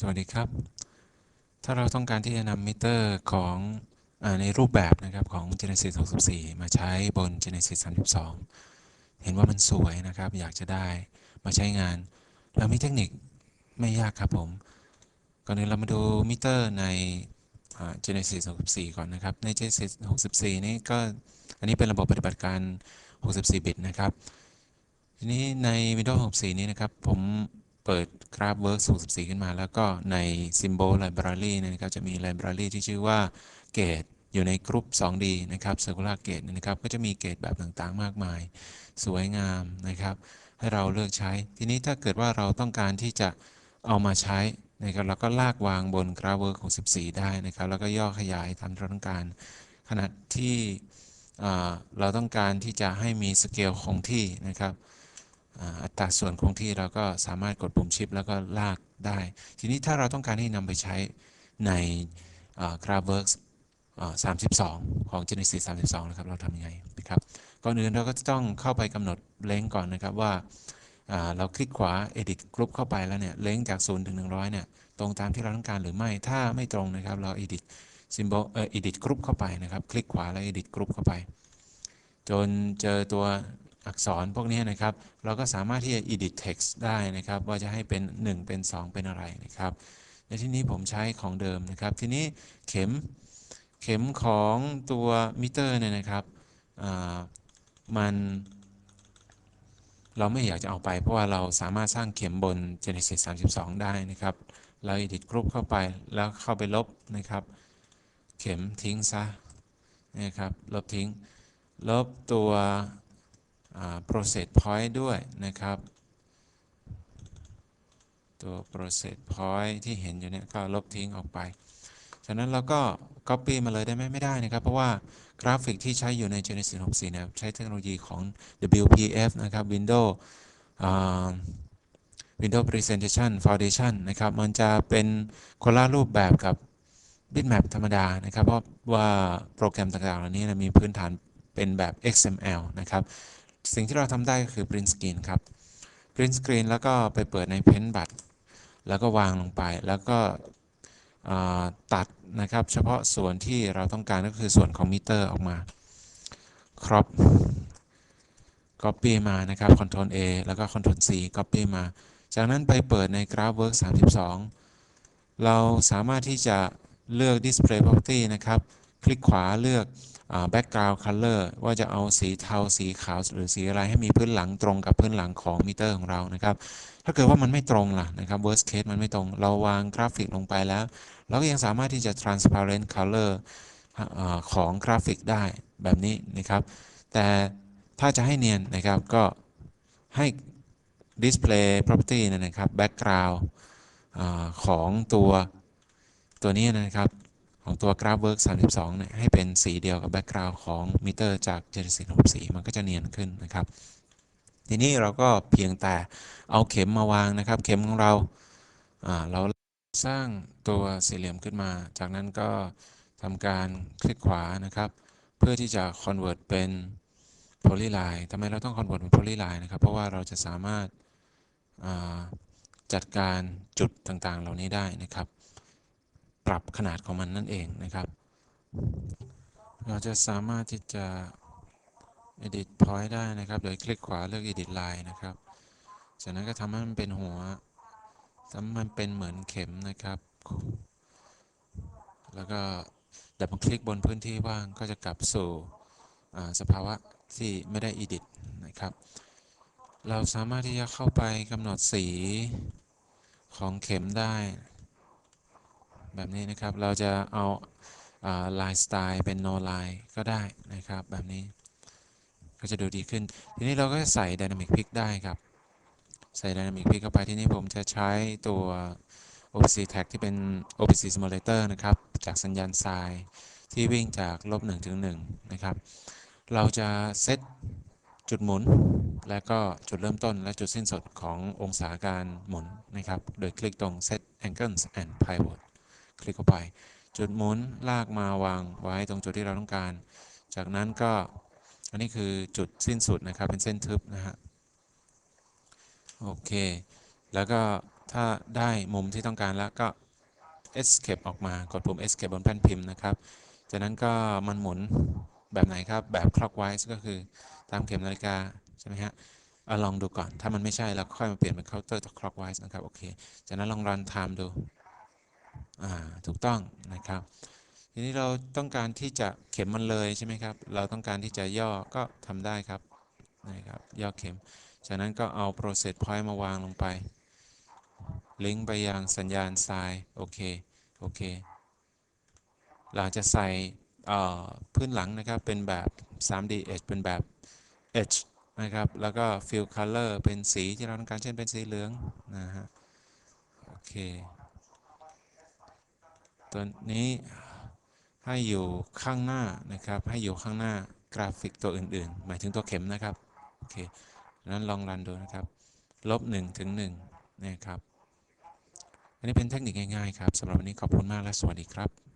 สวัสดีครับ ถ้าเราต้องการที่จะนำมิเตอร์ของอในรูปแบบนะครับของ Genesis 64 มาใช้บน Genesis 32 เห็นว่ามันสวยนะครับ อยากจะได้มาใช้งาน เรามีเทคนิคไม่ยากครับผม ก่อนอื่นเรามาดูมิเตอร์ใน Genesis 64 ก่อนนะครับ ใน Genesis 64 นี้ก็อันนี้เป็นระบบปฏิบัติการ 64 บิตนะครับ ทีนี้ใน Windows 64 นี้นะครับ ผม เปิด GraphWorks 64ขึ้นมา แล้วก็ใน Symbol Library นยนะครับ จะมี Library ที่ชื่อว่า Gate อยู่ในกรุ๊ป 2D นะครับ Circular Gate เนี่ยนะครับ ก็จะมีเกตแบบต่างๆ มากมาย สวยงามนะครับ ให้เราเลือกใช้ ทีนี้ถ้าเกิดว่าเราต้องการที่จะเอามาใช้นะครับเราก็ลากวางบน GraphWorks 64ได้นะครับ แล้วก็ย่อขยายตามที่เราต้องการ ขนาดที่เราต้องการที่จะให้มีสเกลคงที่นะครับ อัตราส่วนคงที่เราก็สามารถกดปุ่มชิปแล้วก็ลากได้ ทีนี้ถ้าเราต้องการที่นำไปใช้ในอ่า GraphWorks 32 ของ Genesis 32 นะครับ เราทำยังไงนะครับก่อนอื่นเราก็จะต้องเข้าไปกำหนดเลงก่อนนะครับว่าอ่าเราคลิกขวา Edit Group เข้าไปแล้วเนี่ยเลงจาก 0 ถึง 100 เนี่ย ตรงตามที่เราต้องการหรือไม่ ถ้าไม่ตรงนะครับ เรา Edit Symbol เอ่อ Edit Group เข้าไปนะครับ คลิกขวาแล้ว Edit Group เข้าไป จนเจอตัว อักษรพวกนี้นะครับ เราก็สามารถที่จะ edit text ได้นะครับ ว่าจะให้เป็น 1 เป็น 2 เป็นอะไรนะครับ ในที่นี้ผมใช้ของเดิมนะครับ ทีนี้เข็มเข็มของตัวมิเตอร์เนี่ยนะครับมันเราไม่อยากจะเอาไป เพราะว่าเราสามารถสร้างเข็มบน Genesis 32 ได้นะครับ เรา edit group เข้าไปแล้วเข้าไปลบนะครับ เข็มทิ้งซะนะครับลบทิ้ง ลบตัว process point ด้วยนะครับ ตัว process point ที่เห็นอยู่เนี่ยก็ลบทิ้งออกไปฉะนั้นเราก็ copy มาเลยได้ไหมไม่ได้นะครับ เพราะว่ากราฟิกที่ใช้อยู่ใน Genesis 64เนี่ยใช้เทคโนโลยีของ WPF นะครับ Windows Windows Presentation Foundation นะครับ มันจะเป็นคนละรูปแบบกับ bitmap ธรรมดานะครับ เพราะว่าโปรแกรมต่างๆเหล่านี้นะมีพื้นฐานเป็นแบบ XML นะครับ สิ่งที่เราทำได้ก็คือ print screen ครับ print screen แล้วก็ไปเปิดใน Paintbud แล้วก็วางลงไปแล้วก็ตัดนะครับ เฉพาะส่วนที่เราต้องการก็คือส่วนของมิเตอร์ออกมา crop copy มานะครับ Ctrl A แล้วก็ Ctrl C copy มา จากนั้นไปเปิดใน GraphWorks 32 เราสามารถที่จะเลือก Display Property นะครับ คลิกขวาเลือก อ่า background color ว่าจะเอาสีเทาสีขาวหรือสีอะไรให้มีพื้นหลังตรงกับพื้นหลังของมิเตอร์ของเรานะครับถ้าเกิดว่ามันไม่ตรงล่ะนะครับ worst case มันไม่ตรง เราวางกราฟิกลงไปแล้ว เราก็ยังสามารถที่จะ transparent color อของกราฟิกได้แบบนี้นะครับ แต่ถ้าจะให้เนียนนะครับก็ให้ display property นยนะครับ background อของตัวตัวนี้นะครับ ของตัว GraphWorks 32เนี่ยให้เป็นสีเดียวกับ background ของมิเตอร์จาก Genesis 64 มันก็จะเนียนขึ้นนะครับ ทีนี้เราก็เพียงแต่เอาเข็มมาวางนะครับ เข็มของเราอ่าเราสร้างตัวสี่เหลี่ยมขึ้นมา จากนั้นก็ทำการคลิกขวานะครับ เพื่อที่จะ convert เป็น polyline ทำไมเราต้อง convert เป็น polyline นะครับ เพราะว่าเราจะสามารถาจัดการจุดต่างๆ เหล่านี้ได้นะครับ ปรับขนาดของมันนั่นเองนะครับ เราจะสามารถที่จะ edit point ได้นะครับ โดยคลิกขวาเลือก edit line นะครับ จากนั้นก็ทำให้มันเป็นหัวทำให้มันเป็นเหมือนเข็มนะครับ แล้วก็ดับเบิลคลิกบนพื้นที่ว่างก็จะกลับสู่อ่าสภาวะที่ไม่ได้ edit นะครับ เราสามารถที่จะเข้าไปกำหนดสีของเข็มได้ แบบนี้นะครับ เราจะเอาลายสไตล์เป็น no line ก็ได้นะครับ แบบนี้ก็จะดูดีขึ้น ทีนี้เราก็ใส่ Dynamic Pick ได้ครับ ใส่ Dynamic Pick เข้าไป ที่นี้ผมจะใช้ตัว OPC Tag ที่เป็น OPC Simulator นะครับ จากสัญญาณทรายที่วิ่งจากลบ1ถึง1นะครับ เราจะเซตจุดหมุน และก็จุดเริ่มต้นและจุดสิ้นสุดขององศาการหมุนนะครับ โดยคลิกตรง Set Angles and Pivot คลิกเข้าไป จุดหมุนลากมาวางไว้ตรงจุดที่เราต้องการ จากนั้นก็อันนี้คือจุดสิ้นสุดนะครับเป็นเส้นทึบนะฮะโอเค แล้วก็ถ้าได้มุมที่ต้องการแล้วก็ escape ออกมากดปุ่ม escape บนแผ่นพิมพ์นะครับ จากนั้นก็มันหมุนแบบไหนครับ แบบ clockwise ก็คือตามเข็มนาฬิกา ใช่ไหมฮะเอาลองดูก่อน ถ้ามันไม่ใช่เราค่อยมาเปลี่ยนเป็น counter clockwise นะครับ โอเค จากนั้นลอง run time ดู ถูกต้องนะครับ ทีนี้เราต้องการที่จะเข็มมันเลยใช่ไหมครับ เราต้องการที่จะย่อก็ทำได้ครับนะครับย่อเข็ม จากนั้นก็เอา process point มาวางลงไป ลิงก์ไปยังสัญญาณทรายโอเคโอเคเราจะใส่พื้นหลังนะครับเป็นแบบ 3D Edge เป็นแบบ Edge นะครับ แล้วก็ Fill Color เป็นสีที่เราต้องการเช่นเป็นสีเหลืองนะฮะโอเค ตัวนี้ให้อยู่ข้างหน้านะครับ ให้อยู่ข้างหน้ากราฟิกตัวอื่น ๆ หมายถึงตัวเข็มนะครับโอเคนั้นลองรันดูนะครับลบ1ถึง1นะครับอันนี้เป็นเทคนิคง่ายๆครับสำหรับวันนี้ขอบคุณมากและสวัสดีครับ